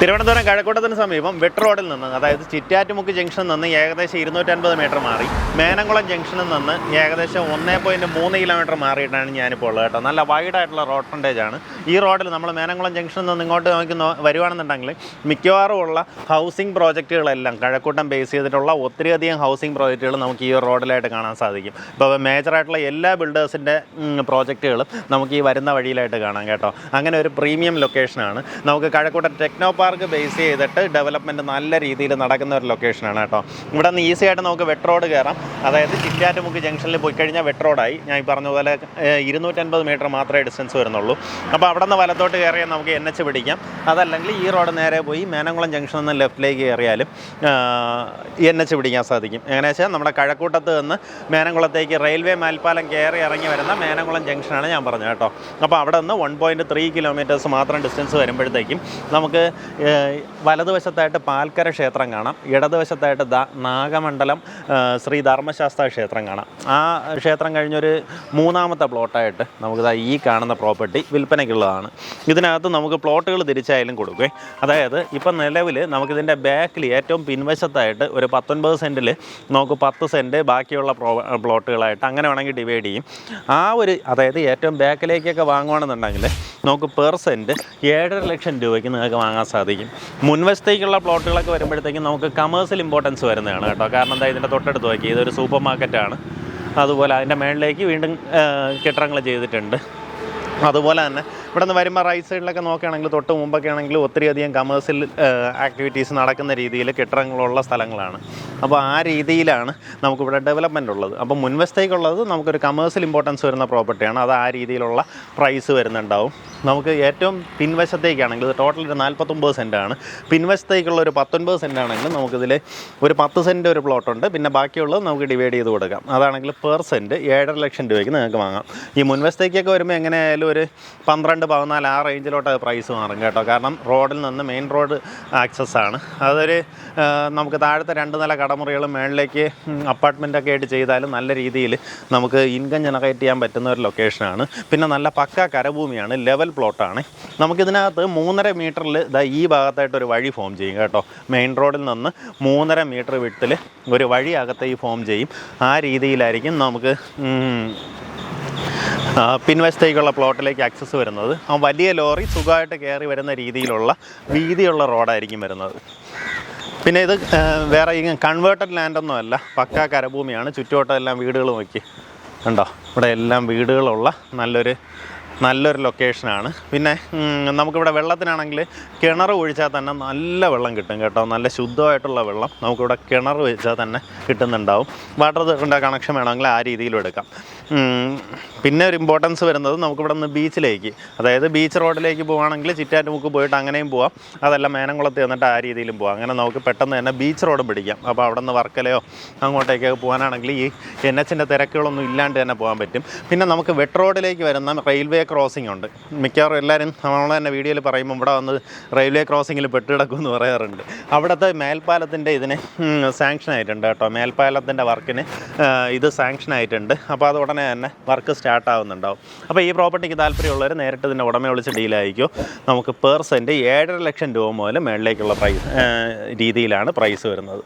തിരുവനന്തപുരം കഴക്കൂട്ടത്തിന് സമീപം വെട്ട് റോഡിൽ നിന്ന് അതായത് ചിറ്റാറ്റുമുക്ക് ജംഗ്ഷനിൽ നിന്ന് ഏകദേശം ഇരുന്നൂറ്റൻപത് മീറ്റർ മാറി. മേനംകുളം ജംഗ്ഷനിൽ നിന്ന് ഏകദേശം ഒന്നേ പോയിന്റ് മൂന്ന് കിലോമീറ്റർ മാറിയിട്ടാണ് ഞാനിപ്പോൾ ഉള്ളത് കേട്ടോ. നല്ല വൈഡായിട്ടുള്ള റോഡ് ഫ്രണ്ടേജ് ആണ്. ഈ റോഡിൽ നമ്മൾ മേനംകുളം ജംഗ്ഷനിൽ നിന്ന് ഇങ്ങോട്ട് നോക്കി വരുവാണെന്നുണ്ടെങ്കിൽ മിക്കവാറും ഉള്ള ഹൗസിംഗ് പ്രോജക്റ്റുകളെല്ലാം കഴക്കൂട്ടം ബേസ് ചെയ്തിട്ടുള്ള ഒത്തിരിയധികം ഹൗസിംഗ് പ്രോജക്റ്റുകൾ നമുക്ക് ഈ റോഡിലായിട്ട് കാണാൻ സാധിക്കും. ഇപ്പോൾ മേജറായിട്ടുള്ള എല്ലാ ബിൽഡേഴ്സിന്റെ പ്രോജക്റ്റുകളും നമുക്ക് ഈ വരുന്ന വഴിയിലായിട്ട് കാണാം കേട്ടോ. അങ്ങനെ ഒരു പ്രീമിയം ലൊക്കേഷനാണ് നമുക്ക് കഴക്കൂട്ടം ടെക്നോ ബേസ് ചെയ്തിട്ട് ഡെവലപ്മെന്റ് നല്ല രീതിയിൽ നടക്കുന്ന ഒരു ലൊക്കേഷനാണ് കേട്ടോ. ഇവിടെ നിന്ന് ഈസി ആയിട്ട് നമുക്ക് വെട്ട് റോഡ് കയറാം. അതായത് ചിറ്റാറ്റുമുക്ക് ജംഗ്ഷനിൽ പോയി കഴിഞ്ഞാൽ വെട്ട് റോഡായി ഞാൻ ഈ പറഞ്ഞ പോലെ ഇരുന്നൂറ്റൻപത് മീറ്റർ മാത്രമേ ഡിസ്റ്റൻസ് വരുന്നുള്ളൂ. അപ്പോൾ അവിടെ നിന്ന് വലത്തോട്ട് കയറിയാൽ നമുക്ക് എൻ എച്ച് പിടിക്കാം. അതല്ലെങ്കിൽ ഈ റോഡ് നേരെ പോയി മേനംകുളം ജംഗ്ഷനിൽ നിന്ന് ലെഫ്റ്റിലേക്ക് കയറിയാലും എൻ എച്ച് പിടിക്കാൻ സാധിക്കും. എങ്ങനെ വെച്ചാൽ നമ്മുടെ കഴക്കൂട്ടത്ത് നിന്ന് മേനംകുളത്തേക്ക് റെയിൽവേ മേൽപ്പാലം കയറി ഇറങ്ങി വരുന്ന മേനംകുളം ജംഗ്ഷനാണ് ഞാൻ പറഞ്ഞത് കേട്ടോ. അപ്പോൾ അവിടെ നിന്ന് വൺ പോയിന്റ് ത്രീ കിലോമീറ്റേഴ്സ് മാത്രം ഡിസ്റ്റൻസ് വരുമ്പോഴത്തേക്കും നമുക്ക് വലതുവശത്തായിട്ട് പാൽക്കര ക്ഷേത്രം കാണാം. ഇടതുവശത്തായിട്ട് ദ നാഗമണ്ഡലം ശ്രീ ധർമ്മശാസ്ത്ര ക്ഷേത്രം കാണാം. ആ ക്ഷേത്രം കഴിഞ്ഞൊരു മൂന്നാമത്തെ പ്ലോട്ടായിട്ട് നമുക്ക് ഈ കാണുന്ന പ്രോപ്പർട്ടി വിൽപ്പനയ്ക്കുള്ളതാണ്. ഇതിനകത്ത് നമുക്ക് പ്ലോട്ടുകൾ തിരിച്ചായാലും കൊടുക്കേ അതായത് ഇപ്പം നിലവിൽ നമുക്കിതിന്റെ ബാക്കിൽ ഏറ്റവും പിൻവശത്തായിട്ട് ഒരു പത്തൊൻപത് സെന്റിൽ നമുക്ക് പത്ത് സെന്റ് ബാക്കിയുള്ള പ്രോ പ്ലോട്ടുകളായിട്ട് അങ്ങനെ വേണമെങ്കിൽ ഡിവൈഡ് ചെയ്യും. ആ ഒരു അതായത് ഏറ്റവും ബാക്കിലേക്കൊക്കെ വാങ്ങുകയാണെന്നുണ്ടെങ്കിൽ നമുക്ക് പെർ സെന്റ് ഏഴര ലക്ഷം രൂപയ്ക്ക് നിങ്ങൾക്ക് വാങ്ങാൻ സാധിക്കും. മുൻവശത്തേക്കുള്ള പ്ലോട്ടുകളൊക്കെ വരുമ്പോഴത്തേക്കും നമുക്ക് കമേഴ്സ്യൽ ഇമ്പോർട്ടൻസ് വരുന്നതാണ് കേട്ടോ. കാരണം എന്താ ഇതിന്റെ തൊട്ടടുത്ത് നോക്കി ഇതൊരു സൂപ്പർ മാർക്കറ്റാണ് അതുപോലെ അതിന്റെ മേളിലേക്ക് വീണ്ടും കെട്ടിടങ്ങൾ ചെയ്തിട്ടുണ്ട്. അതുപോലെ തന്നെ ഇവിടെ നിന്ന് വരുമ്പോൾ റൈറ്റ് സൈഡിലൊക്കെ നോക്കുകയാണെങ്കിൽ തൊട്ട് മുമ്പൊക്കെ ആണെങ്കിൽ ഒത്തിരി അധികം കമേഴ്സ്യൽ ആക്ടിവിറ്റീസ് നടക്കുന്ന രീതിയിൽ കെട്ടിടങ്ങളുള്ള സ്ഥലങ്ങളാണ്. അപ്പോൾ ആ രീതിയിലാണ് നമുക്കിവിടെ ഡെവലപ്മെന്റ് ഉള്ളത്. അപ്പോൾ മുൻവശത്തേക്കുള്ളത് നമുക്കൊരു കമേഴ്സ്യൽ ഇമ്പോർട്ടൻസ് വരുന്ന പ്രോപ്പർട്ടിയാണ് അത് ആ രീതിയിലുള്ള പ്രൈസ് വരുന്നുണ്ടാവും. നമുക്ക് ഏറ്റവും പിൻവശത്തേക്കാണെങ്കിൽ ഇത് ടോട്ടൽ ഒരു നാൽപ്പത്തൊമ്പത് സെന്റാണ് പിൻവശത്തേക്കുള്ള ഒരു പത്തൊൻപത് സെന്റ് ആണെങ്കിൽ നമുക്കിതിൽ ഒരു പത്ത് സെന്റ് ഒരു പ്ലോട്ടുണ്ട് പിന്നെ ബാക്കിയുള്ളത് നമുക്ക് ഡിവൈഡ് ചെയ്ത് കൊടുക്കാം. അതാണെങ്കിൽ പെർ സെന്റ് ഏഴര ലക്ഷം രൂപയ്ക്ക് നിങ്ങൾക്ക് വാങ്ങാം. ഈ മുൻവശത്തേക്കൊക്കെ വരുമ്പോൾ എങ്ങനെയായാലും ഒരു പന്ത്രണ്ട് പതിനാല് ആ റേഞ്ചിലോട്ട് പ്രൈസ് മാറും കേട്ടോ. കാരണം റോഡിൽ നിന്ന് മെയിൻ റോഡ് ആക്സസ് ആണ്. അതൊരു നമുക്ക് താഴത്തെ രണ്ട് നില കടമുറികളും മേളിലേക്ക് അപ്പാർട്ട്മെന്റൊക്കെ ആയിട്ട് ചെയ്താലും നല്ല രീതിയിൽ നമുക്ക് ഇൻകം ജനറേറ്റ് ചെയ്യാൻ പറ്റുന്ന ഒരു ലൊക്കേഷനാണ് പിന്നെ നല്ല പക്ക കരഭൂമിയാണ് ലെവൽ പ്ലോട്ടാണ് നമുക്കിതിനകത്ത് മൂന്നര മീറ്ററിൽ ഇതാ ഈ ഭാഗത്തായിട്ട് ഒരു വഴി ഫോം ചെയ്യും കേട്ടോ. മെയിൻ റോഡിൽ നിന്ന് മൂന്നര മീറ്റർ വിട്ടിൽ ഒരു വഴി അകത്തേക്ക് ഫോം ചെയ്യും. ആ രീതിയിലായിരിക്കും നമുക്ക് പിൻവശത്തേക്കുള്ള പ്ലോട്ടിലേക്ക് ആക്സസ് വരുന്നത്. ആ വലിയ ലോറി സുഖമായിട്ട് കയറി വരുന്ന രീതിയിലുള്ള വീതിയുള്ള റോഡായിരിക്കും വരുന്നത്. പിന്നെ ഇത് വേറെ ഈ കൺവേർട്ടഡ് ലാൻഡൊന്നും അല്ല. പക്കാ കരഭൂമിയാണ്. ചുറ്റുവട്ടമെല്ലാം വീടുകൾ നോക്കി ഉണ്ടോ? ഇവിടെ എല്ലാം വീടുകളുള്ള നല്ലൊരു നല്ലൊരു ലൊക്കേഷനാണ് പിന്നെ നമുക്കിവിടെ വെള്ളത്തിനാണെങ്കിൽ കിണർ ഒഴിച്ചാൽ തന്നെ നല്ല വെള്ളം കിട്ടും കേട്ടോ. നല്ല ശുദ്ധമായിട്ടുള്ള വെള്ളം നമുക്കിവിടെ കിണർ ഒഴിച്ചാൽ തന്നെ കിട്ടുന്നുണ്ടാവും. വാട്ടർ കണക്ഷൻ വേണമെങ്കിൽ ആ രീതിയിലും എടുക്കാം. പിന്നെ ഒരു ഇമ്പോർട്ടൻസ് വരുന്നത് നമുക്കിവിടെ നിന്ന് ബീച്ചിലേക്ക് അതായത് ബീച്ച് റോഡിലേക്ക് പോവുകയാണെങ്കിൽ ചിറ്റാറ്റുമുക്ക് പോയിട്ട് അങ്ങനെയും പോവാം. അതല്ല മേനംകുളത്ത് ചെന്നിട്ട് ആ രീതിയിലും പോവാം. അങ്ങനെ നമുക്ക് പെട്ടെന്ന് തന്നെ ബീച്ച് റോഡ് പിടിക്കാം. അപ്പോൾ അവിടെ നിന്ന് വർക്കലയോ അങ്ങോട്ടേക്കൊക്കെ പോകാനാണെങ്കിൽ ഈ എൻ എച്ചിന്റെ തിരക്കുകളൊന്നും ഇല്ലാണ്ട് തന്നെ പോകാൻ പറ്റും. പിന്നെ നമുക്ക് വെട്ട് റോഡിലേക്ക് വരുന്ന റെയിൽവേ ക്രോസിംഗ് ഉണ്ട്. മിക്കവാറും എല്ലാവരും നമ്മൾ തന്നെ വീഡിയോയിൽ പറയുമ്പോൾ ഇവിടെ വന്ന് റെയിൽവേ ക്രോസിങ്ങിൽ പെട്ടിടക്കുമെന്ന് പറയാറുണ്ട്. അവിടുത്തെ മേൽപ്പാലത്തിന്റെ ഇതിന് സാങ്ഷൻ ആയിട്ടുണ്ട് കേട്ടോ. മേൽപ്പാലത്തിന്റെ വർക്കിന് ഇത് സാങ്ഷൻ ആയിട്ടുണ്ട്. അപ്പോൾ അത് ഉടനെ തന്നെ വർക്ക് സ്റ്റാർട്ട് ആവുന്നുണ്ടാവും. അപ്പോൾ ഈ പ്രോപ്പർട്ടിക്ക് താല്പര്യമുള്ളവർ നേരിട്ട് ഇതിന്റെ ഉടമ വിളിച്ച് ഡീലായിരിക്കും നമുക്ക് പേർ സെന്റ് ഏഴര ലക്ഷം രൂപ മുതൽ മേളിലേക്കുള്ള പ്രൈസ് രീതിയിലാണ് പ്രൈസ് വരുന്നത്.